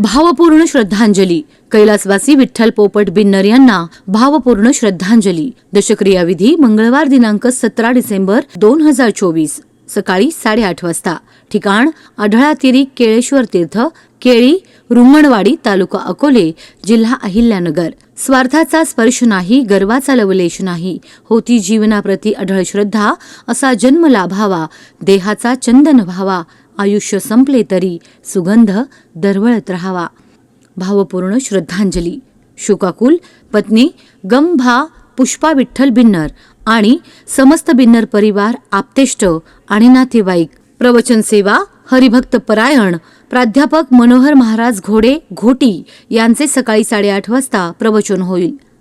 भावपूर्ण श्रद्धांजली. कैलासवासी विठ्ठल पोपट बिन्नर यांना भावपूर्ण श्रद्धांजली. दशक्रिया विधी मंगळवार दिनांक सतरा डिसेंबर दोन हजार चोवीस सकाळी साडेआठ वाजता. ठिकाण आढळातिरी केळेश्वर तीर्थ केळी रुमणवाडी तालुका अकोले जिल्हा अहिल्यानगर. स्वार्थाचा स्पर्श नाही गर्वाचा लवलेश नाही. होती जीवनाप्रती अढळ श्रद्धा असा जन्म लाभावा देहाचा चंदन व्हावा. आयुष्य संपले तरी सुगंध दरवळत राहावा. भावपूर्ण श्रद्धांजली. शोकाकुल पत्नी गंभा पुष्पा विठ्ठल बिन्नर आणि समस्त बिन्नर परिवार आप्तेष्ट आणि नातेवाईक. प्रवचन सेवा हरिभक्त परायण प्राध्यापक मनोहर महाराज घोडे घोटी यांचे सकाळी साडेआठ वाजता प्रवचन होईल.